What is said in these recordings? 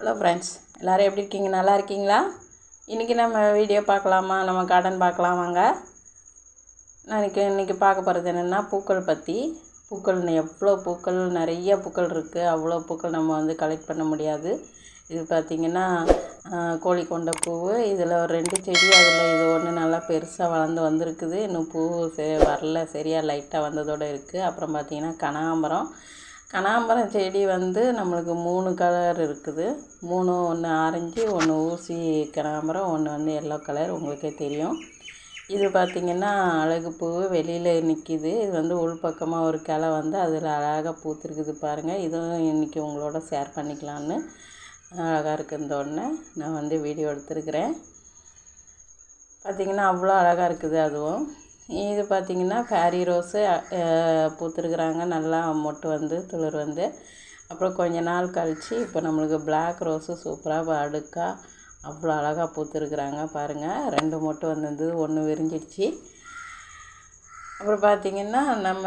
Hello friends எல்லோரும் எப்படி இருக்கீங்க? நல்லா இருக்கீங்களா? இன்றைக்கி நம்ம வீடியோ பார்க்கலாமா? நம்ம கார்டன் பார்க்கலாம் வாங்க. நான் இன்றைக்கி இன்றைக்கி பார்க்க போகிறது என்னென்னா பூக்கள் பற்றி பூக்கள் எவ்வளோ பூக்கள்? நிறைய பூக்கள் இருக்குது அவ்வளோ பூக்கள் நம்ம வந்து கலெக்ட் பண்ண முடியாது. இது பார்த்திங்கன்னா கோழி கொண்ட பூ இதில் ஒரு ரெண்டு செடி அதில் இது ஒன்று நல்லா பெருசாக வளர்ந்து வந்திருக்குது. இன்னும் பூ சே வரல. சரியாக லைட்டாக வந்ததோடு இருக்குது அப்புறம் பார்த்திங்கன்னா கனகாம்பரம். கனகாம்பரம் செடி வந்து நம்மளுக்கு மூணு கலர் இருக்குது. மூணு ஒன்று ஆரஞ்சு ஒன்று ஊசி கனகாம்பரம் ஒன்று வந்து எல்லோ கலர் உங்களுக்கே தெரியும். இது பார்த்திங்கன்னா அழகு பூ வெளியில் நிற்கிது இது வந்து உள்பக்கமாக ஒரு கிளை வந்து அதில் அழகாக பூத்துருக்குது பாருங்கள் இதுவும் இன்றைக்கி உங்களோட ஷேர் பண்ணிக்கலான்னு அழகாக இருக்குந்தோடனே நான் வந்து வீடியோ எடுத்துருக்கிறேன். பார்த்திங்கன்னா அவ்வளோ அழகாக இருக்குது அதுவும். இது பார்த்திங்கன்னா ஃபேரி ரோஸு பூத்துருக்குறாங்க. நல்லா மொட்டு வந்து துளிர் வந்து. அப்புறம் கொஞ்ச நாள் கழித்து இப்போ நம்மளுக்கு பிளாக் ரோஸு சூப்பராக அடுக்காக அவ்வளோ அழகாக பூத்துருக்குறாங்க. பாருங்கள் ரெண்டு மொட்டு வந்திருந்தது ஒன்று விரிஞ்சிடுச்சு. அப்புறம் பார்த்திங்கன்னா நம்ம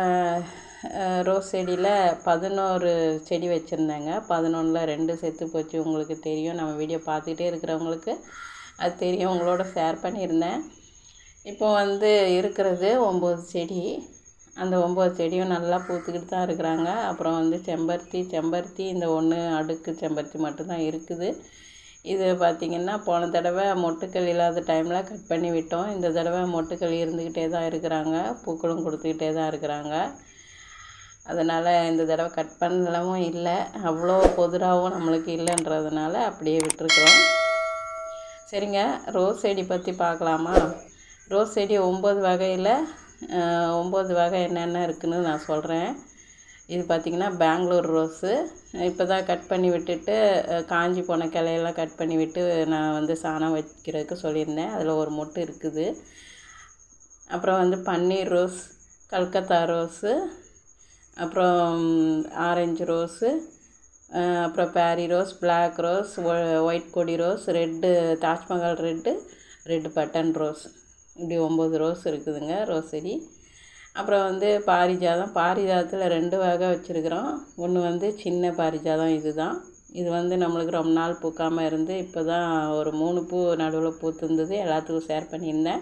ரோஸ் செடியில் பதினோரு செடி வச்சுருந்தேங்க. பதினொன்றில் ரெண்டு செத்து போச்சு. உங்களுக்கு தெரியும். நம்ம வீடியோ பார்த்துக்கிட்டே இருக்கிறவங்களுக்கு அது தெரியும். உங்களோட ஷேர் பண்ணியிருந்தேன். இப்போ வந்து இருக்கிறது ஒம்பது செடி. அந்த ஒம்பது செடியும் நல்லா பூத்துக்கிட்டு தான் இருக்கிறாங்க. அப்புறம் வந்து செம்பருத்தி செம்பருத்தி இந்த ஒன்று அடுக்கு செம்பருத்தி மட்டும்தான் இருக்குது. இது பார்த்திங்கன்னா போன தடவை மொட்டுக்கள் இல்லாத டைமில் கட் பண்ணி விட்டோம். இந்த தடவை மொட்டுக்கள் இருந்துக்கிட்டே தான் இருக்கிறாங்க. பூக்களும் கொடுத்துக்கிட்டே தான் இருக்கிறாங்க. அதனால் இந்த தடவை கட் பண்ணலவும் இல்லை. அவ்வளோ பொதுராகவும் நம்மளுக்கு இல்லைன்றதுனால அப்படியே விட்டுருக்குறோம். சரிங்க ரோஸ் செடி பற்றி பார்க்கலாமா? ரோஸ் செடி ஒம்பது வகையில் ஒம்பது வகை என்னென்ன இருக்குதுன்னு நான் சொல்கிறேன் இது பார்த்திங்கன்னா பெங்களூர் ரோஸு. இப்போ தான் கட் பண்ணி விட்டுட்டு காஞ்சி போன கிளையெல்லாம் கட் பண்ணி விட்டு நான் வந்து சாணம் வைக்கிறதுக்கு சொல்லியிருந்தேன். அதில் ஒரு மொட்டு இருக்குது. அப்புறம் வந்து பன்னீர் ரோஸ் கல்கத்தா ரோஸு அப்புறம் ஆரஞ்சு ரோஸு அப்புறம் பேரி ரோஸ் பிளாக் ரோஸ் ஒயிட் கொடி rose red Taj Mahal red red button rose. இப்படி ஒம்பது ரோஸ் இருக்குதுங்க ரோஸ் செடி அப்புறம் வந்து பாரிஜாதம். பாரிஜாதத்தில் ரெண்டு வகை வச்சுருக்குறோம். ஒன்று வந்து சின்ன பாரிஜாதம் இது தான் இது வந்து நம்மளுக்கு ரொம்ப நாள் பூக்காமல் இருந்து இப்போ தான் ஒரு மூணு பூ நடுவில் பூத்துருந்தது எல்லாத்துக்கும் ஷேர் பண்ணியிருந்தேன்.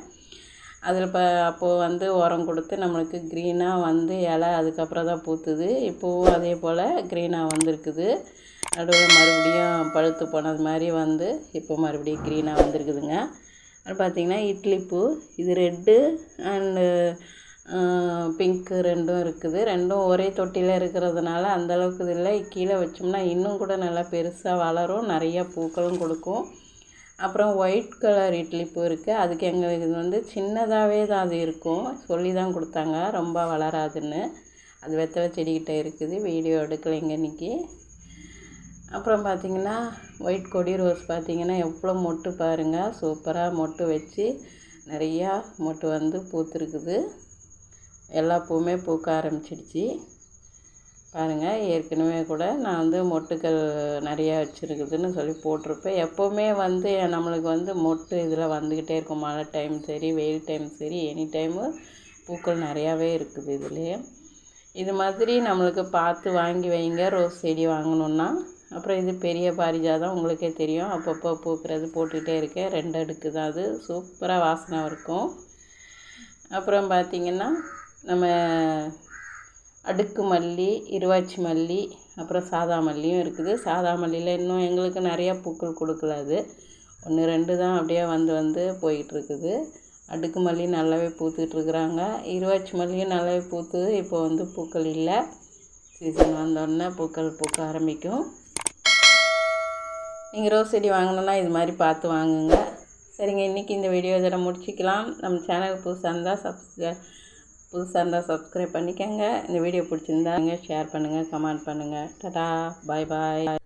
அதில் இப்போ அப்போது வந்து உரம் கொடுத்து நம்மளுக்கு க்ரீனாக வந்து இலை அதுக்கப்புறம் தான் பூத்துது. இப்போவும் அதே போல் க்ரீனாக வந்திருக்குது. நடுவில் மறுபடியும் பழுத்து போனது மாதிரி வந்து இப்போ மறுபடியும் க்ரீனாக வந்திருக்குதுங்க. பார்த்திங்கன்னா இட்லி பூ. இது ரெட்டு அண்டு பிங்க்கு ரெண்டும் இருக்குது. ரெண்டும் ஒரே தொட்டியில் இருக்கிறதுனால அந்தளவுக்கு இது இல்லை. கீழே வச்சோம்னா இன்னும் கூட நல்லா பெருசாக வளரும். நிறையா பூக்களும் கொடுக்கும். அப்புறம் ஒயிட் கலர் இட்லி பூ இருக்குது அதுக்கு எங்களுக்கு இது வந்து சின்னதாகவே தான் அது இருக்கும். சொல்லி தான் கொடுத்தாங்க. ரொம்ப வளராதுன்னு. அது வெத்தலை செடிக்கிட்ட இருக்குது. வீடியோ எடுக்கலைங்க இன்றைக்கி அப்புறம் பார்த்திங்கன்னா ஒயிட் கொடி ரோஸ் பார்த்திங்கன்னா எவ்வளோ மொட்டு பாருங்கள் சூப்பராக மொட்டு வச்சு நிறையா மொட்டு வந்து பூத்துருக்குது. எல்லா பூவுமே பூக்க ஆரம்பிச்சிடுச்சு. பாருங்கள் ஏற்கனவே கூட நான் வந்து மொட்டுக்கள் நிறையா வச்சுருக்குதுன்னு சொல்லி போட்டிருப்பேன். எப்போவுமே வந்து நம்மளுக்கு வந்து மொட்டு இதில் வந்துக்கிட்டே இருக்கும். மழை டைம் சரி வெயில் டைம் சரி எனி டைமு பூக்கள் நிறையாவே இருக்குது இதுலேயே இது மாதிரி நம்மளுக்கு பார்த்து வாங்கி வைங்க. ரோஸ் செடி வாங்கணுன்னா அப்புறம் இது பெரிய பாரிஜாதம் உங்களுக்கே தெரியும். அப்பப்போ பூக்கிறது போட்டுக்கிட்டே இருக்கேன். ரெண்டு அடுக்கு தான் அது. சூப்பராக வாசனை இருக்கும் அப்புறம் பார்த்திங்கன்னா நம்ம அடுக்கு மல்லி இருவாச்சி மல்லி அப்புறம் சாதா மல்லியும் இருக்குது. சாதா மல்லியில் இன்னும் எங்களுக்கு நிறையா பூக்கள் கொடுக்கல அது. ஒன்று ரெண்டு தான் அப்படியே வந்து வந்து போயிட்டுருக்குது. அடுக்கு மல்லி நல்லாவே பூத்துட்ருக்குறாங்க இருவாச்சி மல்லியும் நல்லாவே பூத்து இப்போ வந்து பூக்கள் இல்லை. சீசன் வந்தோடனே பூக்கள் பூக்க ஆரம்பிக்கும். நீங்கள் ரோஸ் செடி வாங்கணுன்னா இது மாதிரி பார்த்து வாங்குங்க. சரிங்க இன்றைக்கி இந்த வீடியோ இதோட முடிச்சிக்கலாம். நம்ம சேனல் புதுசாக இருந்தால் சப்ஸ்கிரை புதுசாக இருந்தால் சப்ஸ்கிரைப் பண்ணிக்கோங்க. இந்த வீடியோ பிடிச்சிருந்தாங்க ஷேர் பண்ணுங்கள் கமெண்ட் பண்ணுங்கள் டடா பாய் பாய்